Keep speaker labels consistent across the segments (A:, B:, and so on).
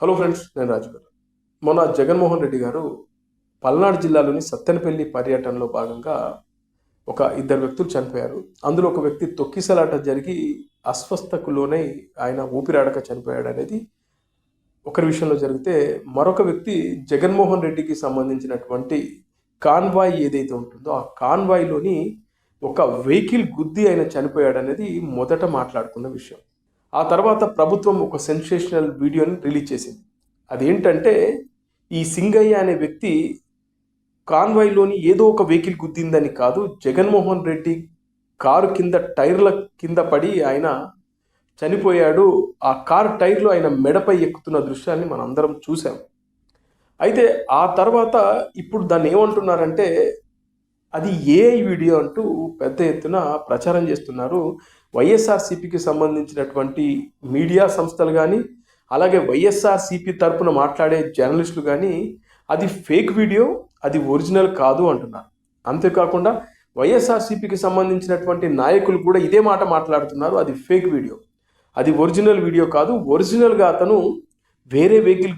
A: Hello friends నేను రాజు గారు. మొన్న జగన్మోహన్ రెడ్డి గారు పల్నాడు జిల్లాలోని సత్తెనపల్లి పర్యటనలో భాగంగా ఒక ఇద్దరు వ్యక్తులు చనిపోయారు. అందులో ఒక వ్యక్తి తొక్కిసలాట జరిగి అస్వస్థకు లోనై ఆయన ఊపిరాడక చనిపోయాడు అనేది ఒకరి విషయంలో జరిగితే మరొక వ్యక్తి జగన్మోహన్ రెడ్డికి సంబంధించినటువంటి కాన్వాయ్ ఏదైతే ఉంటుందో ఆ కాన్వాయ్లోని ఒక వెహికల్ గుద్ది ఆయన చనిపోయాడు అనేది మొదట మాట్లాడుకున్న విషయం. ఆ తర్వాత ప్రభుత్వం ఒక సెన్సేషనల్ వీడియోని రిలీజ్ చేసింది. అదేంటంటే ఈ సింగయ్య అనే వ్యక్తి కాన్వాయ్లోని ఏదో ఒక వెహికల్ గుద్దిందని కాదు జగన్మోహన్ రెడ్డి కారు కింద టైర్ల కింద పడి ఆయన చనిపోయాడు. ఆ కారు టైర్లు ఆయన మెడపై ఎక్కుతున్న దృశ్యాన్ని మనం అందరం చూసాం అయితే ఆ తర్వాత ఇప్పుడు దాన్ని ఏమంటున్నారంటే అది ఏ వీడియో అంటూ పెద్ద ఎత్తున ప్రచారం చేస్తున్నారు. వైఎస్ఆర్సీపీకి సంబంధించినటువంటి మీడియా సంస్థలు కానీ అలాగే వైఎస్ఆర్సీపీ తరపున మాట్లాడే జర్నలిస్టులు కానీ అది ఫేక్ వీడియో అది ఒరిజినల్ కాదు అంటున్నారు. అంతేకాకుండా వైఎస్ఆర్సీపీకి సంబంధించినటువంటి నాయకులు కూడా ఇదే మాట మాట్లాడుతున్నారు అది ఫేక్ వీడియో. అది ఒరిజినల్ వీడియో కాదు ఒరిజినల్గా అతను వేరే వెహికల్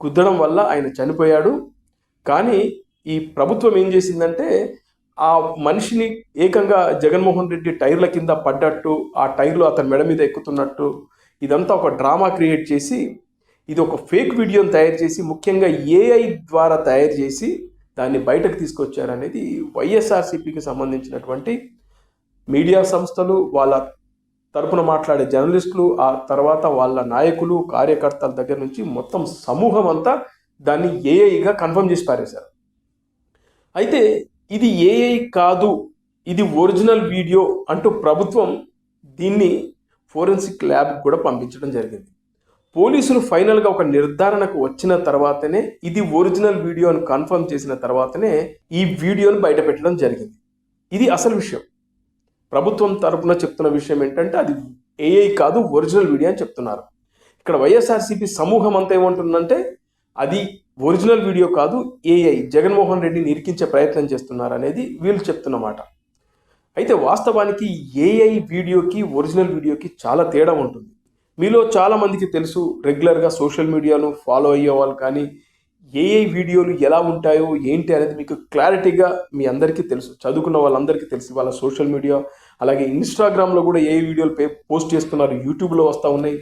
A: కుద్దడం వల్ల ఆయన చనిపోయాడు. కానీ ఈ ప్రభుత్వం ఏం చేసిందంటే ఆ మనిషిని ఏకంగా జగన్మోహన్ రెడ్డి టైర్ల కింద పడ్డట్టు ఆ టైర్లు అతని మెడ మీద ఎక్కుతున్నట్టు ఇదంతా ఒక డ్రామా క్రియేట్ చేసి ఇది ఒక ఫేక్ వీడియోని తయారు చేసి ముఖ్యంగా ఏఐ ద్వారా తయారు చేసి దాన్ని బయటకు తీసుకొచ్చారనేది వైఎస్ఆర్సీపీకి సంబంధించినటువంటి మీడియా సంస్థలు వాళ్ళ తరపున మాట్లాడే జర్నలిస్టులు ఆ తర్వాత వాళ్ళ నాయకులు కార్యకర్తల దగ్గర నుంచి మొత్తం సమూహం అంతా దాన్ని ఏఐగా కన్ఫర్మ్ చేసి పారేశారు. అయితే ఇది ఏఐ కాదు ఇది ఒరిజినల్ వీడియో అంటూ ప్రభుత్వం దీన్ని ఫోరెన్సిక్ ల్యాబ్కి కూడా పంపించడం జరిగింది. పోలీసులు ఫైనల్గా ఒక నిర్ధారణకు వచ్చిన తర్వాతనే ఇది ఒరిజినల్ వీడియో అని కన్ఫర్మ్ చేసిన తర్వాతనే ఈ వీడియోను బయటపెట్టడం జరిగింది. ఇది అసలు విషయం. ప్రభుత్వం తరపున చెప్తున్న విషయం ఏంటంటే అది ఏఐ కాదు ఒరిజినల్ వీడియో అని చెప్తున్నారు. ఇక్కడ వైఎస్ఆర్సీపీ సమూహం అంతా ఏమంటుందంటే అది ఒరిజినల్ వీడియో కాదు ఏఐ జగన్మోహన్ రెడ్డిని ఇరికించే ప్రయత్నం చేస్తున్నారు అనేది వీళ్ళు చెప్తున్నమాట. అయితే వాస్తవానికి ఏఐ వీడియోకి ఒరిజినల్ వీడియోకి చాలా తేడా ఉంటుంది. మీలో చాలామందికి తెలుసు రెగ్యులర్గా సోషల్ మీడియాను ఫాలో అయ్యే వాళ్ళు కానీ ఏఐ వీడియోలు ఎలా ఉంటాయో ఏంటి అనేది మీకు క్లారిటీగా మీ అందరికీ తెలుసు. చదువుకున్న వాళ్ళందరికీ తెలుసు వాళ్ళ సోషల్ మీడియా అలాగే ఇన్స్టాగ్రామ్లో కూడా ఏఐ వీడియోలు పే పోస్ట్ చేస్తున్నారు యూట్యూబ్లో వస్తూ ఉన్నాయి.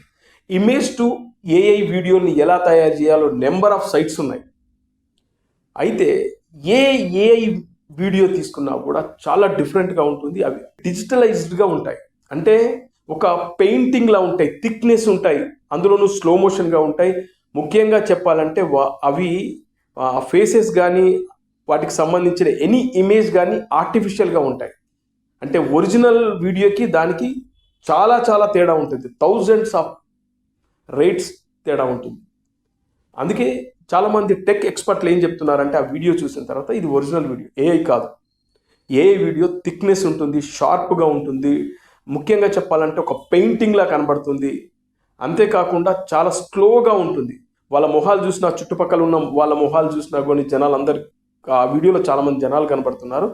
A: ఇమేజ్ టు ఏఐ వీడియోని ఎలా తయారు చేయాలో నెంబర్ ఆఫ్ సైట్స్ ఉన్నాయి. అయితే ఏ ఏఐ వీడియో తీసుకున్నా కూడా చాలా డిఫరెంట్గా ఉంటుంది. అవి డిజిటలైజ్డ్గా ఉంటాయి. అంటే ఒక పెయింటింగ్లా ఉంటాయి. థిక్నెస్ ఉంటాయి. అందులోనూ స్లో మోషన్గా ఉంటాయి. ముఖ్యంగా చెప్పాలంటే వా- అవి ఫేసెస్ కానీ వాటికి సంబంధించిన ఎనీ ఇమేజ్ కానీ ఆర్టిఫిషియల్గా ఉంటాయి. అంటే ఒరిజినల్ వీడియోకి దానికి చాలా చాలా తేడా ఉంటుంది. థౌజండ్స్ ఆఫ్ రేట్స్ తేడా ఉంటుంది. అందుకే చాలామంది టెక్ ఎక్స్పర్ట్లు ఏం చెప్తున్నారంటే ఆ వీడియో చూసిన తర్వాత ఇది ఒరిజినల్ వీడియో ఏఐ కాదు. ఏఐ వీడియో థిక్నెస్ ఉంటుంది షార్ప్గా ఉంటుంది. ముఖ్యంగా చెప్పాలంటే ఒక పెయింటింగ్లా కనబడుతుంది. అంతేకాకుండా చాలా స్లోగా ఉంటుంది. వాళ్ళ మొహాలు చూసినా చుట్టుపక్కల ఉన్న వాళ్ళ మొహాలు చూసినా కొన్ని జనాలు అందరు ఆ వీడియోలో చాలామంది జనాలు కనబడుతున్నారు.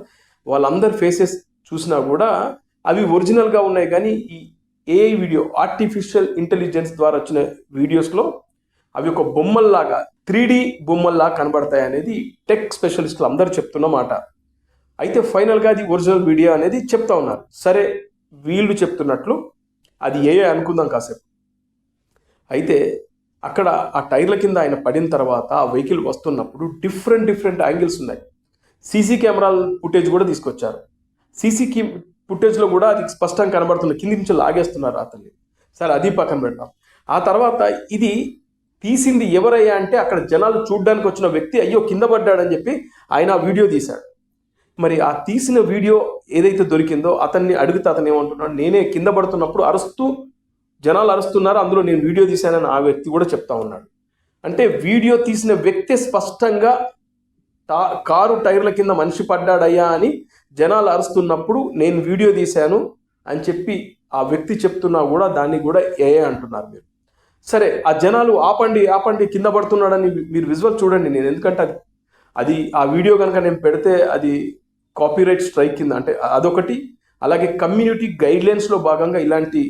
A: వాళ్ళందరి ఫేసెస్ చూసినా కూడా అవి ఒరిజినల్గా ఉన్నాయి కానీ ఈ ఏఐ వీడియో ఆర్టిఫిషియల్ ఇంటెలిజెన్స్ ద్వారా వచ్చిన వీడియోస్లో అవి ఒక బొమ్మల్లాగా త్రీ డి బొమ్మల్లా కనబడతాయి అనేది టెక్ స్పెషలిస్టులు అందరూ చెప్తున్న మాట. అయితే ఫైనల్గా అది ఒరిజినల్ వీడియో అనేది చెప్తా ఉన్నారు. సరే వీళ్ళు చెప్తున్నట్లు అది ఏ అనుకుందాం కాసేపు. అయితే అక్కడ ఆ టైర్ల కింద ఆయన పడిన తర్వాత ఆ వెహికల్ వస్తున్నప్పుడు డిఫరెంట్ డిఫరెంట్ యాంగిల్స్ ఉన్నాయి. సీసీ కెమెరాల ఫుటేజ్ కూడా తీసుకొచ్చారు. సీసీ ఫుటేజ్లో కూడా అది స్పష్టంగా కనబడుతుంది. కింది నుంచి లాగేస్తున్నారు అతన్ని సరే అది పక్కన పెడతాం. ఆ తర్వాత ఇది తీసింది ఎవరయ్యా అంటే అక్కడ జనాలు చూడడానికి వచ్చిన వ్యక్తి అయ్యో కింద పడ్డాడని చెప్పి ఆయన ఆ వీడియో తీశాడు. మరి ఆ తీసిన వీడియో ఏదైతే దొరికిందో అతన్ని అడిగితే అతను ఏమంటున్నాడు నేనే కింద పడుతున్నప్పుడు అరుస్తూ జనాలు అరుస్తున్నారు అందులో నేను వీడియో తీశానని ఆ వ్యక్తి కూడా చెప్తా ఉన్నాడు. అంటే వీడియో తీసిన వ్యక్తి స్పష్టంగా కారు టైర్ల కింద మనిషి పడ్డాడయ్యా అని జనాలు అరుస్తున్నప్పుడు నేను వీడియో తీశాను అని చెప్పి ఆ వ్యక్తి చెప్తున్నా కూడా దాన్ని కూడా ఏఏ అంటున్నారు మీరు? సరే ఆ జనాలు ఆపండి ఆపండి కింద పడుతున్నాడని మీరు విజువల్ చూడండి నేను. ఎందుకంటే అది అది ఆ వీడియో కనుక నేను పెడితే అది కాపీరైట్ స్ట్రైక్ కింద అంటే అదొకటి. అలాగే కమ్యూనిటీ గైడ్లైన్స్లో భాగంగా ఇలాంటి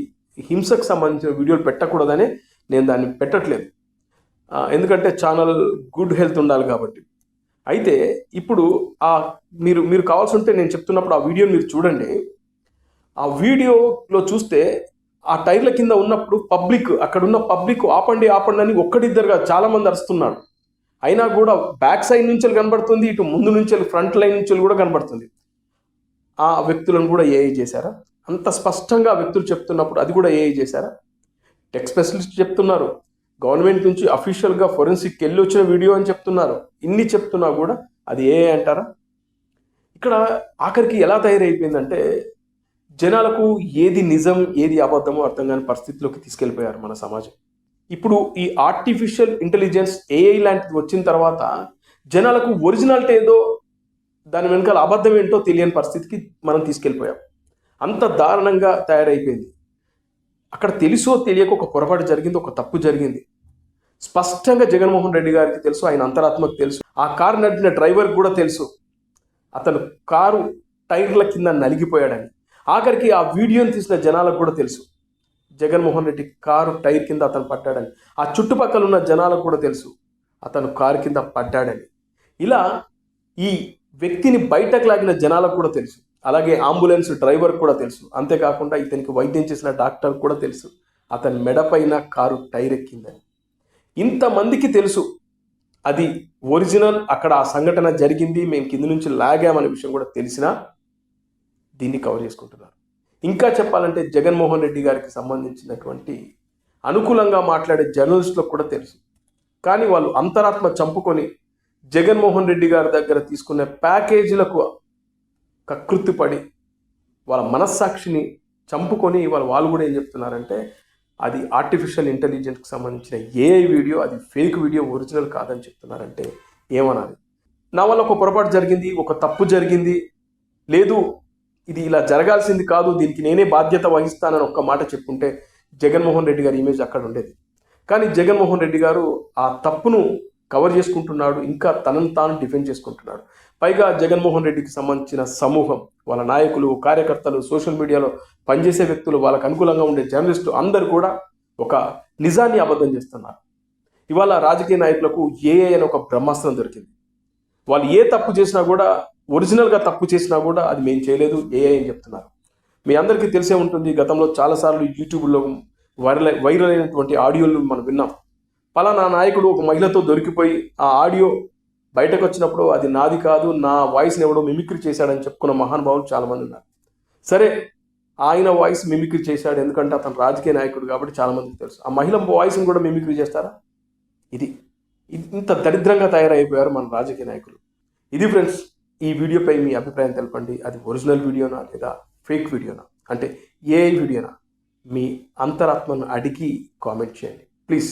A: హింసకు సంబంధించిన వీడియోలు పెట్టకూడదనే నేను దాన్ని పెట్టట్లేదు. ఎందుకంటే ఛానల్ గుడ్ హెల్త్ ఉండాలి కాబట్టి. అయితే ఇప్పుడు ఆ మీరు మీరు కావాల్సి ఉంటే నేను చెప్తున్నప్పుడు ఆ వీడియో మీరు చూడండి. ఆ వీడియోలో చూస్తే ఆ టైర్ల కింద ఉన్నప్పుడు పబ్లిక్ అక్కడ ఉన్న పబ్లిక్ ఆపండి ఆపండి అని ఒక్కడిద్దరుగా చాలామంది అరుస్తున్నారు. అయినా కూడా బ్యాక్ సైడ్ నుంచి కనబడుతుంది ఇటు ముందు నుంచి ఫ్రంట్ లైన్ నుంచి కూడా కనబడుతుంది. ఆ వ్యక్తులను కూడా ఏఐ చేశారా? అంత స్పష్టంగా వ్యక్తులు చెప్తున్నప్పుడు అది కూడా ఏఐ చేశారా? టెక్ స్పెషలిస్ట్ చెప్తున్నారు. గవర్నమెంట్ నుంచి అఫీషియల్గా ఫొరెన్సిక్ వెళ్ళి వచ్చిన వీడియో అని చెప్తున్నారు. ఇన్ని చెప్తున్నా కూడా అది ఏ అంటారా? ఇక్కడ ఆఖరికి ఎలా తయారైపోయిందంటే జనాలకు ఏది నిజం ఏది అబద్ధమో అర్థం కాని పరిస్థితిలోకి తీసుకెళ్ళిపోయారు మన సమాజం. ఇప్పుడు ఈ ఆర్టిఫిషియల్ ఇంటెలిజెన్స్ ఏఐ లాంటిది వచ్చిన తర్వాత జనాలకు ఒరిజినాలిటీ ఏదో దాని వెనకాల అబద్ధం ఏంటో తెలియని పరిస్థితికి మనం తీసుకెళ్ళిపోయాం. అంత దారుణంగా తయారైపోయింది. అక్కడ తెలుసో తెలియక ఒక పొరపాటు జరిగింది ఒక తప్పు జరిగింది. స్పష్టంగా జగన్మోహన్ రెడ్డి గారికి తెలుసు ఆయన అంతరాత్మకు తెలుసు. ఆ కారు నడిపిన డ్రైవర్ కూడా తెలుసు. అతను కారు టైర్ల కింద నలిగిపోయాడని. ఆఖరికి ఆ వీడియోని తీసిన జనాలకు కూడా తెలుసు. జగన్మోహన్ రెడ్డి కారు టైర్ కింద అతను పడ్డాడని ఆ చుట్టుపక్కల ఉన్న జనాలకు కూడా తెలుసు. అతను కారు కింద పడ్డాడని. ఇలా ఈ వ్యక్తిని బయటకు లాగిన జనాలకు కూడా తెలుసు. అలాగే అంబులెన్స్ డ్రైవర్ కూడా తెలుసు. అంతేకాకుండా ఇతనికి వైద్యం చేసిన డాక్టర్ కూడా తెలుసు. అతని మెడపైన కారు టైర్ ఎక్కిందని ఇంతమందికి తెలుసు. అది ఒరిజినల్ అక్కడ ఆ సంఘటన జరిగింది మేము కింద నుంచి లాగామనే విషయం కూడా తెలిసినా దీన్ని కవర్ చేసుకుంటున్నారు. ఇంకా చెప్పాలంటే జగన్మోహన్ రెడ్డి గారికి సంబంధించినటువంటి అనుకూలంగా మాట్లాడే జర్నలిస్టులకు కూడా తెలుసు. కానీ వాళ్ళు అంతరాత్మ చంపుకొని జగన్మోహన్ రెడ్డి గారి దగ్గర తీసుకునే ప్యాకేజీలకు కకృతిపడి వాళ్ళ మనస్సాక్షిని చంపుకొని వాళ్ళ వాళ్ళు కూడా ఏం చెప్తున్నారంటే అది ఆర్టిఫిషియల్ ఇంటెలిజెన్స్కి సంబంధించిన ఏ వీడియో అది ఫేక్ వీడియో ఒరిజినల్ కాదని చెప్తున్నారంటే ఏమనాలి? నా వల్ల ఒక పొరపాటు జరిగింది ఒక తప్పు జరిగింది లేదు ఇది ఇలా జరగాల్సింది కాదు దీనికి నేనే బాధ్యత వహిస్తానని ఒక్క మాట చెప్పుంటే జగన్మోహన్ రెడ్డి గారి ఇమేజ్ అక్కడ ఉండేది. కానీ జగన్మోహన్ రెడ్డి గారు ఆ తప్పును కవర్ చేసుకుంటున్నాడు ఇంకా తనను తాను డిఫెండ్ చేసుకుంటున్నాడు. పైగా జగన్మోహన్ రెడ్డికి సంబంధించిన సమూహం వాళ్ళ నాయకులు కార్యకర్తలు సోషల్ మీడియాలో పనిచేసే వ్యక్తులు వాళ్ళకు అనుకూలంగా ఉండే జర్నలిస్టు అందరూ కూడా ఒక నిజాన్ని అబద్ధం చేస్తున్నారు. ఇవాళ రాజకీయ నాయకులకు ఏఏ అని ఒక బ్రహ్మాస్త్రం దొరికింది. వాళ్ళు ఏ తప్పు చేసినా కూడా ఒరిజినల్గా తప్పు చేసినా కూడా అది మేము చేయలేదు ఏఐ అని చెప్తున్నారు. మీ అందరికీ తెలిసే ఉంటుంది గతంలో చాలాసార్లు యూట్యూబ్లో వైరల్ వైరల్ అయినటువంటి ఆడియోలు మనం విన్నాం. పలానా నాయకుడు ఒక మహిళతో దొరికిపోయి ఆ ఆడియో బయటకు వచ్చినప్పుడు అది నాది కాదు నా వాయిస్ని ఎవడో మిమిక్రీ చేశాడని చెప్పుకున్న మహానుభావులు చాలామంది ఉన్నారు. సరే ఆయన వాయిస్ మిమిక్రీ చేశాడు ఎందుకంటే అతను రాజకీయ నాయకుడు కాబట్టి చాలామందికి తెలుసు. ఆ మహిళ వాయిస్ని కూడా మిమిక్రీ చేస్తారా? ఇది ఇది ఇంత దరిద్రంగా తయారైపోయారు మన రాజకీయ నాయకులు. ఇది ఫ్రెండ్స్ ఈ వీడియోపై మీ అభిప్రాయం తెలపండి. అది ఒరిజినల్ వీడియోనా లేదా ఫేక్ వీడియోనా? అంటే ఏ వీడియోనా? మీ అంతరాత్మను అడిగి కామెంట్ చేయండి. ప్లీజ్.